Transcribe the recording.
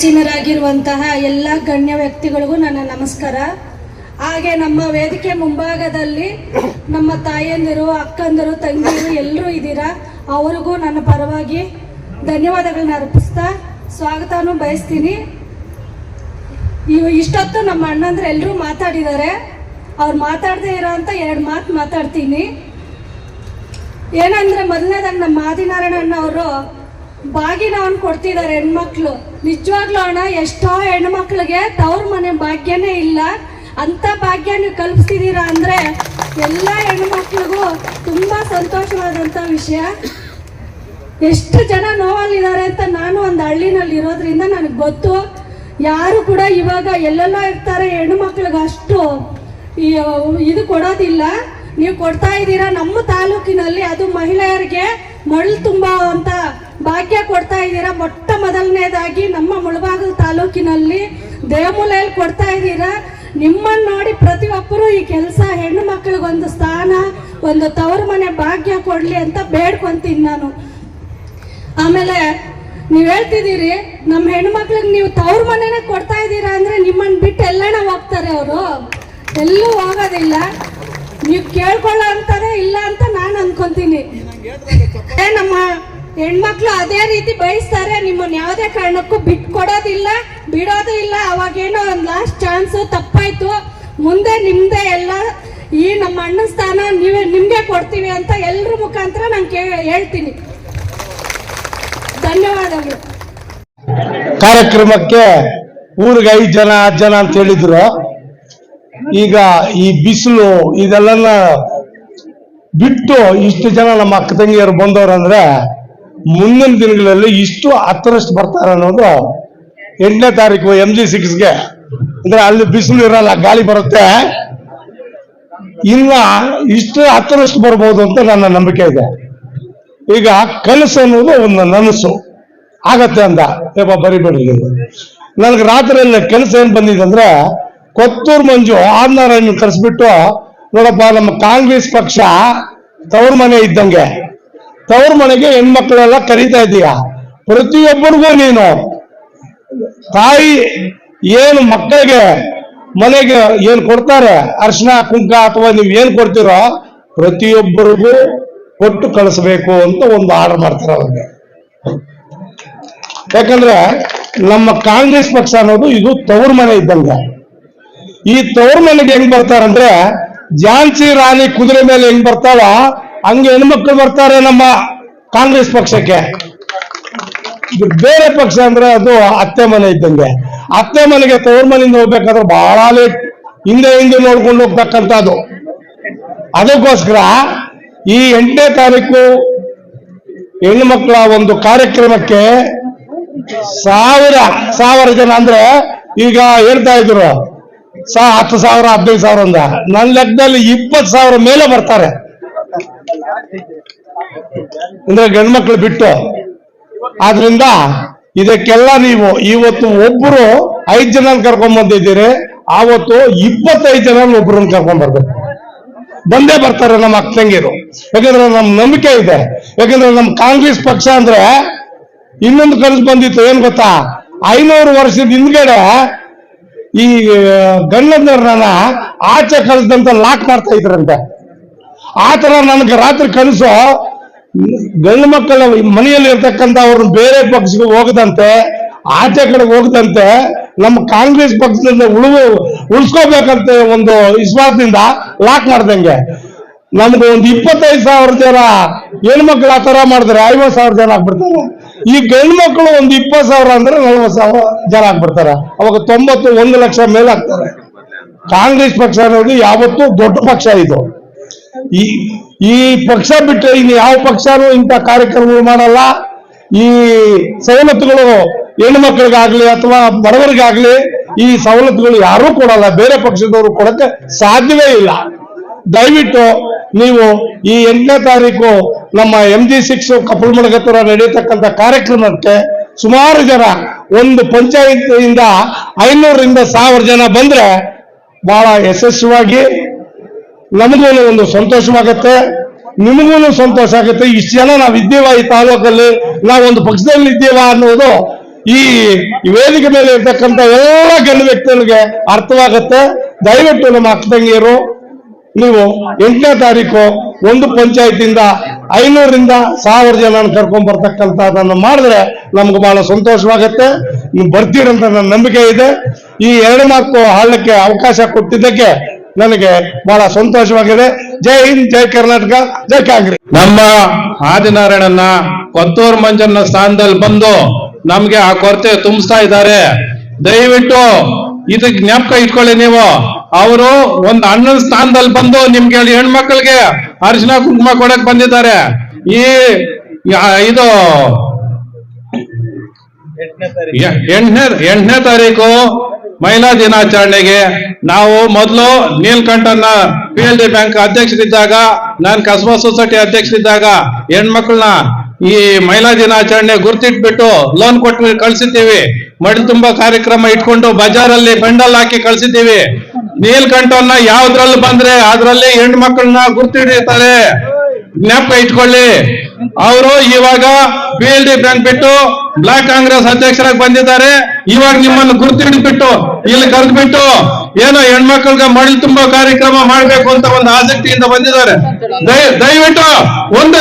ಚಿನ್ನರಾಗಿರುವಂತಹ ಎಲ್ಲ ಗಣ್ಯ ವ್ಯಕ್ತಿಗಳಿಗೂ ನನ್ನ ನಮಸ್ಕಾರ. ಹಾಗೆ ನಮ್ಮ ವೇದಿಕೆ ಮುಂಭಾಗದಲ್ಲಿ ನಮ್ಮ ತಾಯಂದಿರು, ಅಕ್ಕಂದಿರು, ತಂಗಿಯರು ಎಲ್ಲರೂ ಇದ್ದೀರಾ? ಅವರಿಗೂ ನನ್ನ ಪರವಾಗಿ ಧನ್ಯವಾದಗಳನ್ನ ಅರ್ಪಿಸ್ತಾ ಸ್ವಾಗತನೂ ಬಯಸ್ತೀನಿ. ಇವು ಇಷ್ಟೊತ್ತು ನಮ್ಮ ಅಣ್ಣಂದ್ರೆ ಎಲ್ಲರೂ ಮಾತಾಡಿದ್ದಾರೆ. ಅವ್ರು ಮಾತಾಡದೇ ಇರೋ ಅಂತ ಎರಡು ಮಾತು ಮಾತಾಡ್ತೀನಿ. ಏನಂದ್ರೆ ಮೊದಲನೇದಾಗಿ ನಮ್ಮ ಆದಿನಾರಾಯಣ ಅವರು ಬಾಗಿನವನ್ನು ಕೊಡ್ತಿದ್ದಾರೆ ಹೆಣ್ಮಕ್ಳು. ನಿಜವಾಗ್ಲೂ ಅಣ್ಣ, ಎಷ್ಟೋ ಹೆಣ್ಮಕ್ಳಿಗೆ ತವ್ರ ಮನೆ ಭಾಗ್ಯನೇ ಇಲ್ಲ. ಅಂತ ಭಾಗ್ಯ ನೀವು ಕಲ್ಪಿಸ್ತಿದ್ದೀರಾ ಅಂದ್ರೆ ಎಲ್ಲ ಹೆಣ್ಮಕ್ಳಿಗೂ ತುಂಬಾ ಸಂತೋಷವಾದಂತ ವಿಷಯ. ಎಷ್ಟು ಜನ ನೋವಲ್ಲಿದ್ದಾರೆ ಅಂತ ನಾನು ಒಂದು ಹಳ್ಳಿನಲ್ಲಿ ಇರೋದ್ರಿಂದ ನನಗೆ ಗೊತ್ತು. ಯಾರು ಕೂಡ ಇವಾಗ ಎಲ್ಲೆಲ್ಲೋ ಇರ್ತಾರೆ ಹೆಣ್ಣು ಮಕ್ಳಿಗೆ ಅಷ್ಟು ಇದು ಕೊಡೋದಿಲ್ಲ. ನೀವು ಕೊಡ್ತಾ ಇದ್ದೀರಾ ನಮ್ಮ ತಾಲೂಕಿನಲ್ಲಿ ಅದು ಮಹಿಳೆಯರಿಗೆ ಮರಳು ತುಂಬ ಅಂತ ಭಾಗ್ಯ ಕೊಡ್ತಾ ಇದ್ದೀರಾ? ಮೊಟ್ಟ ಮೊದಲನೇದಾಗಿ ನಮ್ಮ ಮುಳಬಾಗಿಲು ತಾಲೂಕಿನಲ್ಲಿ ದೇವಮೂಲೆಯಲ್ಲಿ ಕೊಡ್ತಾ ಇದ್ದೀರಾ? ನಿಮ್ಮನ್ನು ನೋಡಿ ಪ್ರತಿಯೊಬ್ಬರು ಈ ಕೆಲಸ ಹೆಣ್ಣು ಮಕ್ಕಳಿಗೊಂದು ಸ್ಥಾನ, ಒಂದು ತವರು ಮನೆ ಭಾಗ್ಯ ಕೊಡ್ಲಿ ಅಂತ ಬೇಡ್ಕೊಂತೀನಿ ನಾನು. ಆಮೇಲೆ ನೀವು ಹೇಳ್ತಿದ್ದೀರಿ ನಮ್ಮ ಹೆಣ್ಮಕ್ಳಿಗೆ ನೀವು ತವ್ರ ಮನೆನೇ ಕೊಡ್ತಾ ಇದ್ದೀರಾ ಅಂದ್ರೆ ನಿಮ್ಮನ್ನ ಬಿಟ್ಟು ಎಲ್ಲಣ ಹೋಗ್ತಾರೆ ಅವರು? ಎಲ್ಲೂ ಹೋಗೋದಿಲ್ಲ. ನೀವು ಕೇಳ್ಕೊಳ್ಳೋ ಅಂತಾರೆ ಇಲ್ಲ ಅಂತ ನಾನು ಅನ್ಕೊಂತೀನಿ. ನಮ್ಮ ಹೆಣ್ಮಕ್ಳು ಅದೇ ರೀತಿ ಬಯಸ್ತಾರೆ ನಿಮ್ಮನ್ನ ಯಾವುದೇ ಕಾರಣಕ್ಕೂ ಬಿಟ್ಟು ಕೊಡೋದಿಲ್ಲ ಬಿಡೋದು ಇಲ್ಲ. ಅವಾಗೇನೋ ಒಂದು ಲಾಸ್ಟ್ ಚಾನ್ಸು ತಪ್ಪಾಯ್ತು. ಮುಂದೆ ನಿಮ್ದೇ ಎಲ್ಲ, ಈ ನಮ್ಮ ಅಣ್ಣ ಸ್ಥಾನ ನೀವೇ ನಿಮ್ಗೆ ಕೊಡ್ತೀವಿ ಅಂತ ಎಲ್ಲರ ಮುಖಾಂತರ ನಾನು ಕೇ, ಹೇಳ್ತೀನಿ. ಧನ್ಯವಾದಗಳು. ಕಾರ್ಯಕ್ರಮಕ್ಕೆ ಊರಿಗೆ ಐದು ಜನ ಹತ್ತು ಜನ ಅಂತ ಹೇಳಿದ್ರು. ಈಗ ಈ ಬಿಸಿಲು ಇದೆಲ್ಲ ಬಿಟ್ಟು ಇಷ್ಟು ಜನ ನಮ್ಮ ಅಕ್ಕ ತಂಗಿಯರು ಬಂದವ್ರಂದ್ರೆ ಮುಂದಿನ ದಿನಗಳಲ್ಲಿ ಇಷ್ಟು ಹತ್ತರಷ್ಟು ಬರ್ತಾರೆ ಅನ್ನೋದು ಎಂಟನೇ ತಾರೀಕು ಎಂ ಜಿ ಸಿಕ್ಸ್ಗೆ ಅಂದ್ರೆ ಅಲ್ಲಿ ಬಿಸಿಲು ಇರಲ್ಲ, ಗಾಳಿ ಬರುತ್ತೆ. ಇಲ್ಲ ಇಷ್ಟು ಹತ್ತರಷ್ಟು ಬರ್ಬೋದು ಅಂತ ನನ್ನ ನಂಬಿಕೆ ಇದೆ. ಈಗ ಕನಸು ಅನ್ನೋದು ಒಂದು ನನಸು. ಆಗತ್ತೆ ಅಂದ ಏಪ ಬರಿಬೇಡಿ ನನಗೆ ರಾತ್ರಿಯಲ್ಲಿ ಕೆಲಸ ಏನ್ ಬಂದಿದೆ ಅಂದ್ರೆ, ಕೊತ್ತೂರು ಮಂಜು ಆರ್ನಾರಾಯಣ ಕರೆಸ್ಬಿಟ್ಟು ನೋಡಪ್ಪ, ನಮ್ಮ ಕಾಂಗ್ರೆಸ್ ಪಕ್ಷ ತವ್ರ ಮನೆ ಇದ್ದಂಗೆ. ತವ್ರ ಮನೆಗೆ ಹೆಣ್ಮಕ್ಳೆಲ್ಲ ಕರೀತಾ ಇದೀಯ ಪ್ರತಿಯೊಬ್ಬರಿಗೂ ನೀನು. ತಾಯಿ ಏನು ಮಕ್ಕಳಿಗೆ, ಮನೆಗೆ ಏನು ಕೊಡ್ತಾರೆ? ಅರ್ಶನ ಕುಂಕ ಅಥವಾ ನೀವು ಏನು ಕೊಡ್ತೀರೋ ಪ್ರತಿಯೊಬ್ಬರಿಗೂ ಕೊಟ್ಟು ಕಳಿಸ್ಬೇಕು ಅಂತ ಒಂದು ಆರ್ಡರ್ ಮಾಡ್ತಾರೆ ಅವ್ರಿಗೆ. ಯಾಕಂದ್ರೆ ನಮ್ಮ ಕಾಂಗ್ರೆಸ್ ಪಕ್ಷ ಅನ್ನೋದು ಇದು ತವ್ರ ಮನೆ ಇದ್ದಂಗೆ. ಈ ತವ್ರ ಮನೆಗೆ ಹೆಂಗ್ ಬರ್ತಾರಂದ್ರೆ, ಝಾನ್ಸಿ ರಾಣಿ ಕುದುರೆ ಮೇಲೆ ಹೆಂಗ್ ಬರ್ತಾವ ಹಂಗೆ ಹೆಣ್ಮಕ್ಳು ಬರ್ತಾರೆ ನಮ್ಮ ಕಾಂಗ್ರೆಸ್ ಪಕ್ಷಕ್ಕೆ. ಬೇರೆ ಪಕ್ಷ ಅಂದ್ರೆ ಅದು ಅತ್ತೆ ಮನೆ ಇದ್ದಂಗೆ. ಅತ್ತೆ ಮನೆಗೆ ತವ್ರ ಮನೆಯಿಂದ ಹೋಗ್ಬೇಕಾದ್ರೆ ಬಹಳ ಲೇಟ್ ಹಿಂದೆ ಹಿಂದೆ ನೋಡ್ಕೊಂಡು ಹೋಗ್ತಕ್ಕಂಥದ್ದು. ಅದಕ್ಕೋಸ್ಕರ ಈ ಎಂಟನೇ ತಾರೀಕು ಹೆಣ್ಮಕ್ಳ ಒಂದು ಕಾರ್ಯಕ್ರಮಕ್ಕೆ ಸಾವಿರ ಸಾವಿರ ಜನ ಅಂದ್ರೆ ಈಗ ಹೇಳ್ತಾ ಇದ್ರು, ಸಾ ಹತ್ತು ಸಾವಿರ, ಹದಿನೈದು ಸಾವಿರ ಅಂದ. ನನ್ನ ಲೆಕ್ಕದಲ್ಲಿ ಇಪ್ಪತ್ತು ಸಾವಿರ ಮೇಲೆ ಬರ್ತಾರೆ. ಅಂದ್ರೆ ಗಂಡ್ಮಕ್ಳು ಬಿಟ್ಟು. ಆದ್ರಿಂದ ಇದಕ್ಕೆಲ್ಲ ನೀವು ಇವತ್ತು ಒಬ್ರು ಐದ್ ಜನ ಕರ್ಕೊಂಡ್ ಬಂದಿದ್ದೀರಿ. ಆವತ್ತು ಇಪ್ಪತ್ತೈದು ಜನ ಒಬ್ರನ್ನ ಕರ್ಕೊಂಡ್ ಬರ್ಬೇಕು. ಬಂದೇ ಬರ್ತಾರೆ ನಮ್ಮ ಅಕ್ಕ ತಂಗಿರು. ಯಾಕಂದ್ರೆ ನಮ್ ನಂಬಿಕೆ ಇದೆ. ಯಾಕಂದ್ರೆ ನಮ್ ಕಾಂಗ್ರೆಸ್ ಪಕ್ಷ ಅಂದ್ರೆ ಇನ್ನೊಂದು ಕನಸು ಬಂದಿತ್ತು, ಏನ್ ಗೊತ್ತಾ? ಐನೂರು ವರ್ಷದ ಹಿಂದ್ಗಡೆ ಈ ಗಂಡಂದ್ರನ್ನ ಆಚೆ ಕಳಿಸ್ದಂತ ಲಾಕ್ ಮಾಡ್ತಾ ಇದ್ರಂತೆ. ಆ ತರ ನನಗೆ ರಾತ್ರಿ ಕನಸು. ಗಂಡು ಮಕ್ಕಳ ಮನೆಯಲ್ಲಿ ಇರ್ತಕ್ಕಂತ ಅವ್ರನ್ನ ಬೇರೆ ಪಕ್ಷಕ್ಕೆ ಹೋಗದಂತೆ, ಆಚೆ ಕಡೆ ಹೋಗದಂತೆ, ನಮ್ಮ ಕಾಂಗ್ರೆಸ್ ಪಕ್ಷದಿಂದ ಉಳುವು, ಉಳಿಸ್ಕೋಬೇಕಂತ ಒಂದು ವಿಶ್ವಾಸದಿಂದ ಲಾಕ್ ಮಾಡ್ದಂಗೆ. ನಮ್ಗೆ ಒಂದು ಇಪ್ಪತ್ತೈದು ಸಾವಿರ ಜನ ಹೆಣ್ಮಕ್ಳು ಆ ತರ ಮಾಡಿದ್ರೆ ಐವತ್ತು ಸಾವಿರ ಜನ ಆಗ್ಬಿಡ್ತಾರೆ. ಈ ಗಂಡು ಮಕ್ಕಳು ಒಂದು ಇಪ್ಪತ್ತು ಸಾವಿರ ಅಂದ್ರೆ ನಲ್ವತ್ತು ಸಾವಿರ ಜನ ಆಗ್ಬಿಡ್ತಾರೆ. ಅವಾಗ ತೊಂಬತ್ತು ಒಂದು ಲಕ್ಷ ಮೇಲೆ ಆಗ್ತಾರೆ ಕಾಂಗ್ರೆಸ್ ಪಕ್ಷ ಅನ್ನೋದು ಯಾವತ್ತೂ ದೊಡ್ಡ ಪಕ್ಷ ಇದು. ಈ ಈ ಪಕ್ಷ ಬಿಟ್ಟರೆ ಇನ್ನು ಯಾವ ಪಕ್ಷನೂ ಇಂಥ ಕಾರ್ಯಕ್ರಮಗಳು ಮಾಡಲ್ಲ. ಈ ಸವಲತ್ತುಗಳು ಹೆಣ್ಣು ಮಕ್ಕಳಿಗಾಗ್ಲಿ ಅಥವಾ ಬಡವರಿಗಾಗ್ಲಿ ಈ ಸವಲತ್ತುಗಳು ಯಾರೂ ಕೊಡಲ್ಲ. ಬೇರೆ ಪಕ್ಷದವರು ಕೊಡಕ್ಕೆ ಸಾಧ್ಯವೇ ಇಲ್ಲ. ದಯವಿಟ್ಟು ನೀವು ಈ ಎಂಟನೇ ತಾರೀಕು ನಮ್ಮ ಎಂ ಜಿ ಸಿಕ್ಸ್ ಕಪಲ್ ಮಡಗತ್ತರ ನಡೆಯತಕ್ಕಂಥ ಕಾರ್ಯಕ್ರಮಕ್ಕೆ ಸುಮಾರು ಜನ, ಒಂದು ಪಂಚಾಯತ್ ಇಂದ ಐನೂರರಿಂದ ಸಾವಿರ ಜನ ಬಂದ್ರೆ ಬಹಳ ಯಶಸ್ವಿಯಾಗಿ ನಮಗೂ ಒಂದು ಸಂತೋಷವಾಗತ್ತೆ, ನಿಮಗೂ ಸಂತೋಷ ಆಗುತ್ತೆ. ಇಷ್ಟು ಜನ ನಾವು ಇದ್ದೇವಾ ಈ ತಾಲೂಕಲ್ಲಿ, ನಾವು ಒಂದು ಪಕ್ಷದಲ್ಲಿ ಇದ್ದೇವಾ ಅನ್ನೋದು ಈ ವೇದಿಕೆ ಮೇಲೆ ಇರ್ತಕ್ಕಂಥ ಎಲ್ಲ ಗಣ್ಯ ವ್ಯಕ್ತಿಗಳಿಗೆ ಅರ್ಥವಾಗುತ್ತೆ. ದಯವಿಟ್ಟು ನಮ್ಮ ಅಕ್ಕ ತಂಗಿಯರು ನೀವು ಎಂಟನೇ ತಾರೀಕು ಒಂದು ಪಂಚಾಯತಿಂದ ಐನೂರಿಂದ ಸಾವಿರ ಜನ ಕರ್ಕೊಂಡ್ ಬರ್ತಕ್ಕಂಥದ್ದನ್ನು ಮಾಡಿದ್ರೆ ನಮ್ಗೆ ಬಹಳ ಸಂತೋಷವಾಗುತ್ತೆ. ನೀವು ಬರ್ತೀರಂತ ನನ್ನ ನಂಬಿಕೆ ಇದೆ. ಈ ಎರಡು ಮಾತು ಹಾಡಲಿಕ್ಕೆ ಅವಕಾಶ ಕೊಟ್ಟಿದ್ದಕ್ಕೆ ನನಗೆ ಬಹಳ ಸಂತೋಷವಾಗಿದೆ. ಜೈ ಹಿಂದ್ ಜೈ ಕರ್ನಾಟಕ ಜೈ ಕಾಂಗ್ರೆಸ್. ನಮ್ಮ ಆದಿನಾರಾಯಣನ್ನ ಕೊತ್ತೂರು ಮಂಜನ್ನ ಸ್ಥಾನದಲ್ಲಿ ಬಂದು ನಮ್ಗೆ ಆ ಕೊರತೆ ತುಂಬಿಸ್ತಾ ಇದ್ದಾರೆ. ದಯವಿಟ್ಟು ಇದಕ್ ಜ್ಞಾಪಕ ಇಟ್ಕೊಳ್ಳಿ ನೀವು. ಅವರು ಒಂದ್ ಅಣ್ಣನ ಸ್ಥಾನದಲ್ಲಿ ಬಂದು ನಿಮ್ಗೆ ಹೆಣ್ಮಕ್ಳಿಗೆ ಅರಿಶಿನ ಕುಂಕುಮ ಕೊಡಕ್ ಬಂದಿದ್ದಾರೆ. ಈ ಇದು ಎಂಟನೇ ಎಂಟನೇ ತಾರೀಕು ಮಹಿಳಾ ದಿನಾಚರಣೆಗೆ ನಾವು ಮೊದಲು ನೀಲ್ಕಂಠನ ಪಿ ಎಲ್ ಡಿ ಬ್ಯಾಂಕ್ ಅಧ್ಯಕ್ಷರಿದ್ದಾಗ, ನಾನು ಕಸ್ಬಾ ಸೊಸೈಟಿ ಅಧ್ಯಕ್ಷರಿದ್ದಾಗ ಹೆಣ್ಮಕ್ಳನ್ನ ಈ ಮಹಿಳಾ ದಿನಾಚರಣೆ ಗುರ್ತಿಟ್ಬಿಟ್ಟು ಲೋನ್ ಕೊಟ್ಟು ಕಳ್ಸಿದ್ದೀವಿ. ಮಡಿ ತುಂಬಾ ಕಾರ್ಯಕ್ರಮ ಇಟ್ಕೊಂಡು ಬಜಾರಲ್ಲಿ ಬೆಂಡಲ್ ಹಾಕಿ ಕಳ್ಸಿದ್ದೀವಿ. ನೀಲ್ಕಂಠವನ್ನ ಯಾವ್ದ್ರಲ್ಲಿ ಬಂದ್ರೆ ಅದ್ರಲ್ಲಿ ಹೆಣ್ಮಕ್ಳನ್ನ ಗುರ್ತಿಡಿತಾರೆ. ಜ್ಞಾಪಕ ಇಟ್ಕೊಳ್ಳಿ. ಅವರು ಇವಾಗ ಪಿ ಎಲ್ ಡಿ ಬ್ಯಾಂಕ್ ಬಿಟ್ಟು ಬ್ಲಾಕ್ ಕಾಂಗ್ರೆಸ್ ಅಧ್ಯಕ್ಷರಾಗಿ ಬಂದಿದ್ದಾರೆ. ಇವಾಗ ನಿಮ್ಮನ್ನು ಗುರುತಿಡಿದ್ಬಿಟ್ಟು ಇಲ್ಲಿ ಕರೆದ್ಬಿಟ್ಟು ಏನೋ ಹೆಣ್ಮಕ್ಳಿಗೆ ಮರಳು ತುಂಬೋ ಕಾರ್ಯಕ್ರಮ ಮಾಡ್ಬೇಕು ಅಂತ ಒಂದು ಆಸಕ್ತಿಯಿಂದ ಬಂದಿದ್ದಾರೆ. ದಯ- ದಯವಿಟ್ಟು ಒಂದು